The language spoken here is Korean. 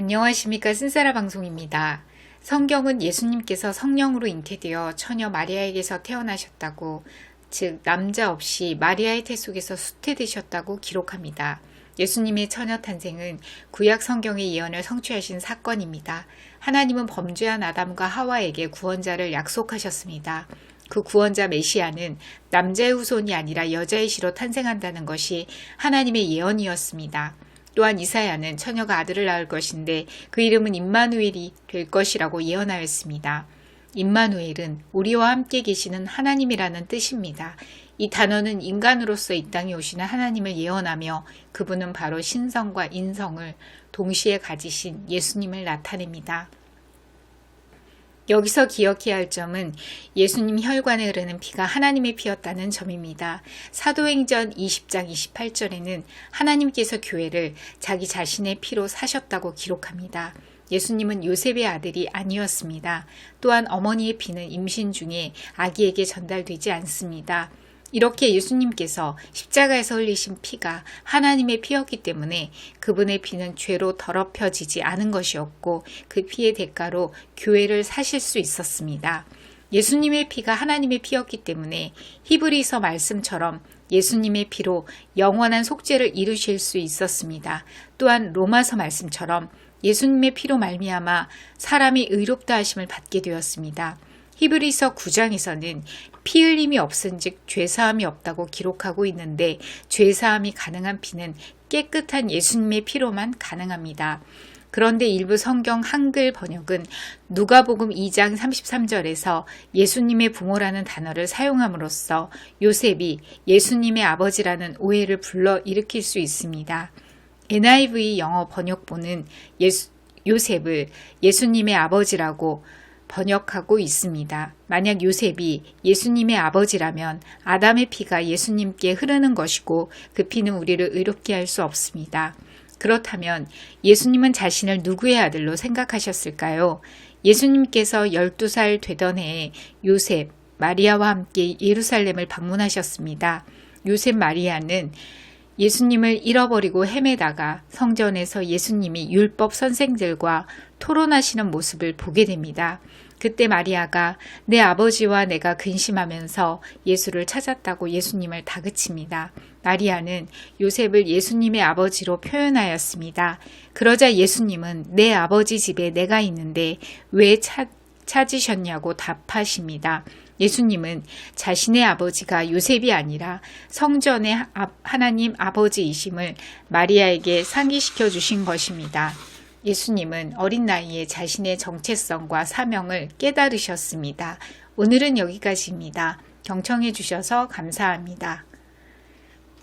안녕하십니까 쓴사라 방송입니다. 성경은 예수님께서 성령으로 잉태되어 처녀 마리아에게서 태어나셨다고 즉 남자 없이 마리아의 태 속에서 수태되셨다고 기록합니다. 예수님의 처녀 탄생은 구약 성경의 예언을 성취하신 사건입니다. 하나님은 범죄한 아담과 하와에게 구원자를 약속하셨습니다. 그 구원자 메시아는 남자의 후손이 아니라 여자의 시로 탄생한다는 것이 하나님의 예언이었습니다. 또한 이사야는 처녀가 아들을 낳을 것인데 그 이름은 임마누엘이 될 것이라고 예언하였습니다. 임마누엘은 우리와 함께 계시는 하나님이라는 뜻입니다. 이 단어는 인간으로서 이 땅에 오시는 하나님을 예언하며 그분은 바로 신성과 인성을 동시에 가지신 예수님을 나타냅니다. 여기서 기억해야 할 점은 예수님 혈관에 흐르는 피가 하나님의 피였다는 점입니다. 사도행전 20장 28절에는 하나님께서 교회를 자기 자신의 피로 사셨다고 기록합니다. 예수님은 요셉의 아들이 아니었습니다. 또한 어머니의 피는 임신 중에 아기에게 전달되지 않습니다. 이렇게 예수님께서 십자가에서 흘리신 피가 하나님의 피였기 때문에 그분의 피는 죄로 더럽혀지지 않은 것이었고 그 피의 대가로 교회를 사실 수 있었습니다. 예수님의 피가 하나님의 피였기 때문에 히브리서 말씀처럼 예수님의 피로 영원한 속죄를 이루실 수 있었습니다. 또한 로마서 말씀처럼 예수님의 피로 말미암아 사람이 의롭다 하심을 받게 되었습니다. 히브리서 9장에서는 피 흘림이 없은즉 죄사함이 없다고 기록하고 있는데 죄사함이 가능한 피는 깨끗한 예수님의 피로만 가능합니다. 그런데 일부 성경 한글 번역은 누가복음 2장 33절에서 예수님의 부모라는 단어를 사용함으로써 요셉이 예수님의 아버지라는 오해를 불러 일으킬 수 있습니다. NIV 영어 번역본은 예수, 요셉을 예수님의 아버지라고 번역하고 있습니다. 만약 요셉이 예수님의 아버지라면 아담의 피가 예수님께 흐르는 것이고 그 피는 우리를 의롭게 할 수 없습니다. 그렇다면 예수님은 자신을 누구의 아들로 생각하셨을까요? 예수님께서 12살 되던 해에 요셉, 마리아와 함께 예루살렘을 방문하셨습니다. 요셉 마리아는 예수님을 잃어버리고 헤매다가 성전에서 예수님이 율법 선생들과 토론하시는 모습을 보게 됩니다. 그때 마리아가 내 아버지와 내가 근심하면서 예수를 찾았다고 예수님을 다그칩니다. 마리아는 요셉을 예수님의 아버지로 표현하였습니다. 그러자 예수님은 내 아버지 집에 내가 있는데 왜 찾, 찾으셨냐고 답하십니다. 예수님은 자신의 아버지가 요셉이 아니라 성전의 하나님 아버지이심을 마리아에게 상기시켜 주신 것입니다. 예수님은 어린 나이에 자신의 정체성과 사명을 깨달으셨습니다. 오늘은 여기까지입니다. 경청해 주셔서 감사합니다.